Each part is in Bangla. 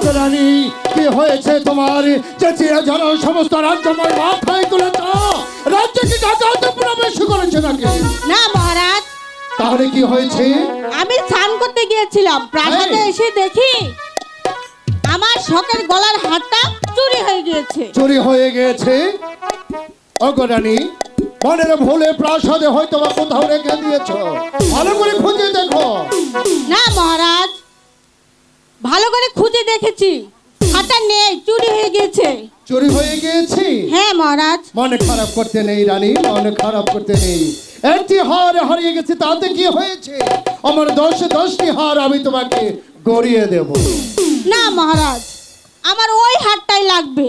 অগ্রাণী কি হয়েছে তোমার? সমস্ত রাজ্যময় মাথায় তুলেছ রাজ্যে কি ডাকাতে প্রবেশ করেছে নাকি? না মহারাজ। তাহলে কি হয়েছে? আমি স্নান করতে গিয়েছিলাম প্রাসাদে এসে দেখি আমার শখের গলার হারটা চুরি হয়ে গিয়েছে। চুরি হয়ে গিয়েছে? অগ্রাণী মনের ভুলে প্রাসাদে হয়তো বা কোথাও রেখে দিয়েছ। ভালো করে খুঁজে দেখো। না মহারাজ। ভালো করে খুঁজে দেখেছি। হারটা নেই চুরি হয়ে গেছে চুরি হয়ে গিয়েছে? হ্যাঁ মহারাজ। মনে খারাপ করতে নেই রানী মনে খারাপ করতে নেই। একটি হার হারিয়ে গেছে তাতে কি হয়েছে? আমার দশে দশটি হার আমি তোমাকে গড়িয়ে দেব। না মহারাজ আমার ওই হারটাই লাগবে।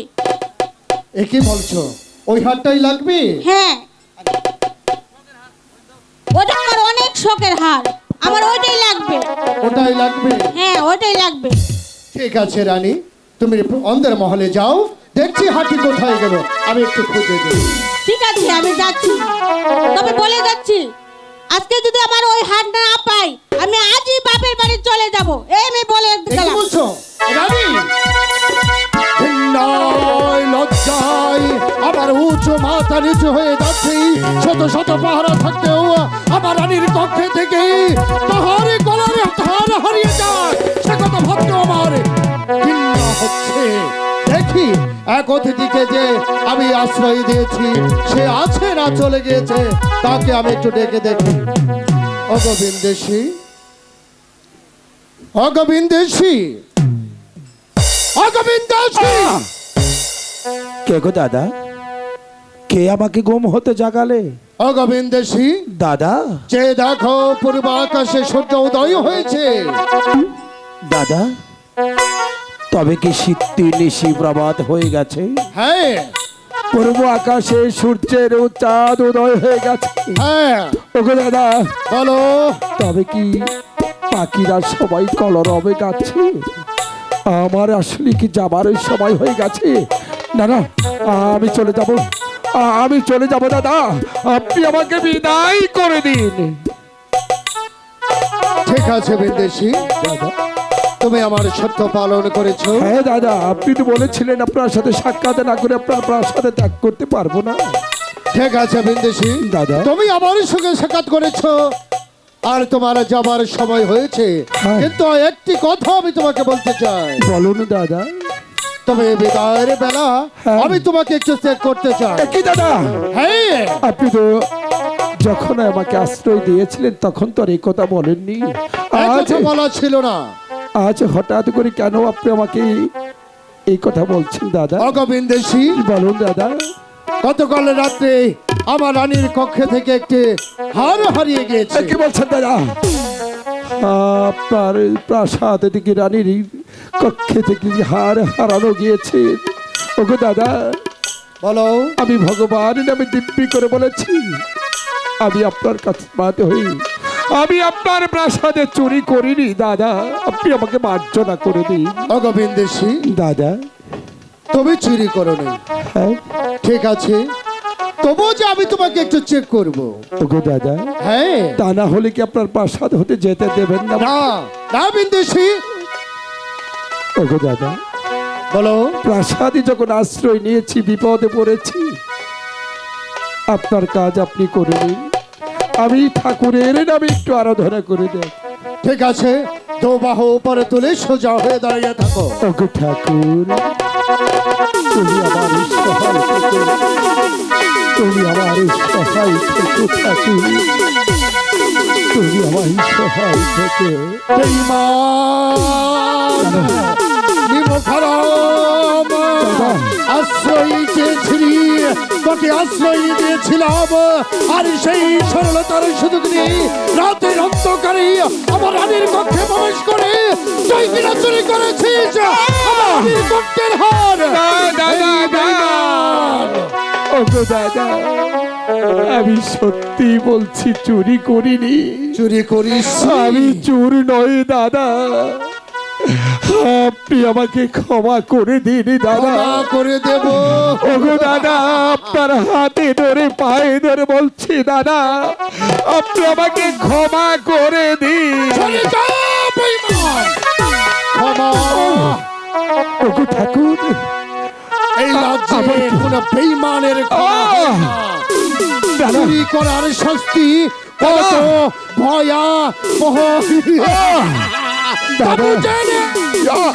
এ কি বলছো? ওই হারটাই লাগবে? হ্যাঁ। ওটা আমার অনেক শখের হার। আমার ওইটাই লাগবে। ওটাই লাগবে? হ্যাঁ ওইটাই লাগবে। ঠিক আছে রানী। তুমি অন্ধের মহলে যাও। দেখছি হাতি কোথায় গেল। আমি একটু খুঁজে দিই। ঠিক আছে আমি যাচ্ছি। তবে বলে যাচ্ছি আজকে যদি আমার ওই হার না পাই আমি আজই বাপের বাড়ি চলে যাব। এই আমি বলে বলছো? রানী? ঘৃণায়, আমার উঁচু মাথা নিচু হয়ে যাচ্ছে। শত শত পাহারা থাকতেও আমার রানীর কক্ষে থেকে পাহাড়ে গলারে হার হারিয়ে যায়। সে কথা ভাবতেও আমার। হচ্ছে। দেখি, এক অতিথিকে যে আমি আশ্রয় দিয়েছি, সে আছে না চলে গিয়েছে? তাকে আমি একটু ডেকে দেখি। অগোবিন্দেশী। অগোবিন্দেশী। অগোবিন্দেশী! কে গো দাদা? কে আমাকে গুম হতে জাগালে? অগোবিন্দেশী দাদা? যে দেখো পূর্ব আকাশে সূর্য উদয় হয়েছে। দাদা? তবে কি শীতটি নিশি প্রভাত হয়ে গেছে? হ্যাঁ। পূর্ব আকাশে সূর্যের চাঁদ উদয় হয়ে গেছে। হ্যাঁ। ওগো দাদা বলো। তবে কি পাখিরা সবাই কলরবে গাচ্ছে আমার আসলে কি যাবার সময় হয়ে গেছে? না না আমি চলে যাব। আমি চলে যাব দাদা। আপনি আমাকে বিদায় করে দিন। ঠিক আছে বিন্দেশী। দাদা তুমি আমার সত্য পালন করেছ। হ্যাঁ দাদা আপনি তো বলেছিলেন আপনার সাথে সাক্ষাৎ না করে আপনার আপনার সাথে ত্যাগ করতে পারব না। ঠিক আছে বিন্দেশি। দাদা। তুমি আমার সঙ্গে সাক্ষাৎ করেছ। আর তোমার যাবার সময় হয়েছে। হ্যাঁ। কিন্তু একটি কথা আমি তোমাকে বলতে চাই। বলুন দাদা। তবে বিদায়ের বেলা হ্যাঁ। আমি তোমাকে একটু চেক করতে চাই। কি দাদা? হ্যাঁ। আপনি তো যখন আমাকে আশ্রয় দিয়েছিলেন তখন তো আর এই কথা বলেননি। আজ বলা ছিল না। আজ হঠাৎ করে কেন আপনি আমাকে এই কথা বলছেন দাদা? অগবিন্দেশী বলুন দাদা। গতকাল রাত্রে আমার রানীর কক্ষে থেকে একটি হার হারিয়ে গিয়েছে। কি বলছেন দাদা? আপনার প্রাসাদ থেকে রানীর কক্ষে থেকে হার হারানো গিয়েছে। ওগো দাদা বলো। আমি ভগবান নামে দিব্যি করে বলেছি আমি আপনার কাছে মাতে হই। আমি আপনার প্রাসাদে চুরি করিনি দাদা। আপনি আমাকে মার্জনা করে দিন। অগবিন্দেশী দাদা। তুমি চুরি করো নি হ্যাঁ? ঠিক আছে। তবুও যে আমি তোমাকে একটু চেক করব। ওগো দাদা। হ্যাঁ। তা না হলে কি আপনার প্রাসাদ হতে যেতে দেবেন না? না। না বিন্দেশী ওগো দাদা। বলো। প্রাসাদে যখন আশ্রয় নিয়েছি বিপদে পড়েছি আপনার কাজ আপনি করে নিন। আমি ঠাকুরের নামে একটু আরাধনা করে দেন ঠিক আছে দো বাহু উপরে তুলে সোজা হয়ে দাঁড়িয়ে থাকো। ওগো ঠাকুর তুমি আমার সহায় থেকো তুমি আমার সহায় থেকো ঠাকুর। তুমি আমার সহায় থেকো। আশ্রয় চেয়েছিলি তোকে আশ্রয় দিয়েছিলাম। আর সেই সরলতার সুযোগ নিয়ে রাতের অন্ধকারে আমার রানীর কক্ষে প্রবেশ করে তুই কিনা চুরি করেছিস? আমার রানীর কক্ষের হার? এই বেঈমান! ওগো দাদা আমি সত্যি বলছি চুরি করিনি। চুরি করিস? আমি চোর নয় দাদা। আপনি আমাকে ক্ষমা করে দিন দাদা। করে দেব। ওগো দাদা আপনার হাতে ধরে পায়ে ধরে বলছি দাদা আপনি আমাকে ক্ষমা করে দিন। ওগো ঠাকুর। এই রাজ্যে কোন বেইমানের চুরি করার শাস্তি কত ভয়া বহ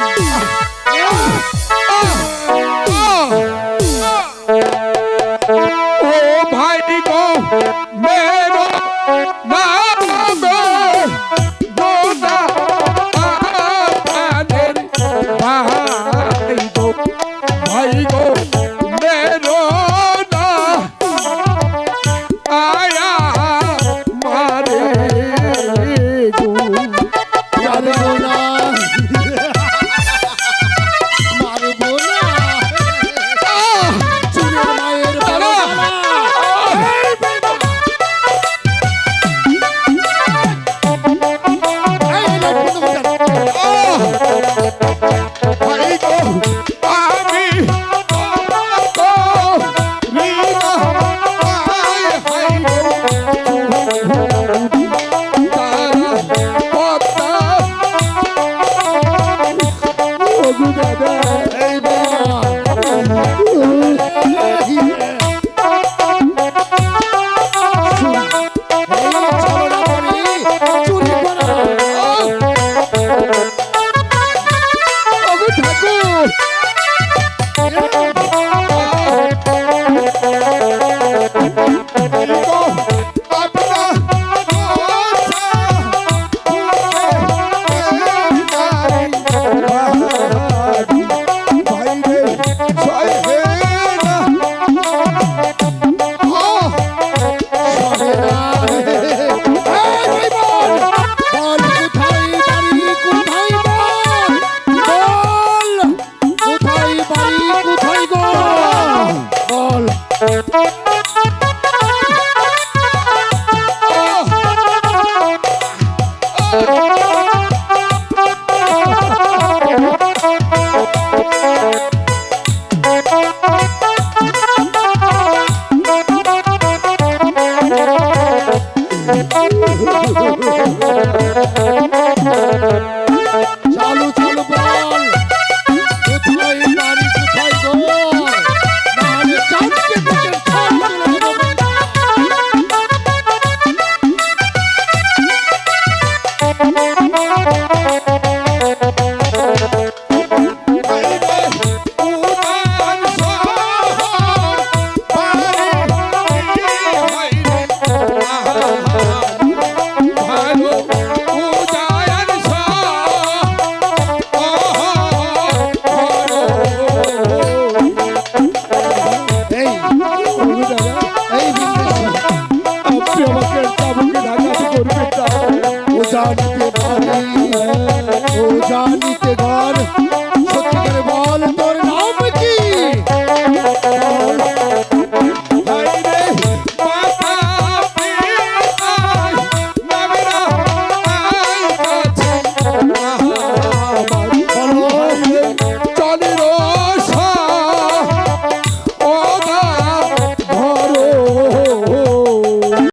Oh,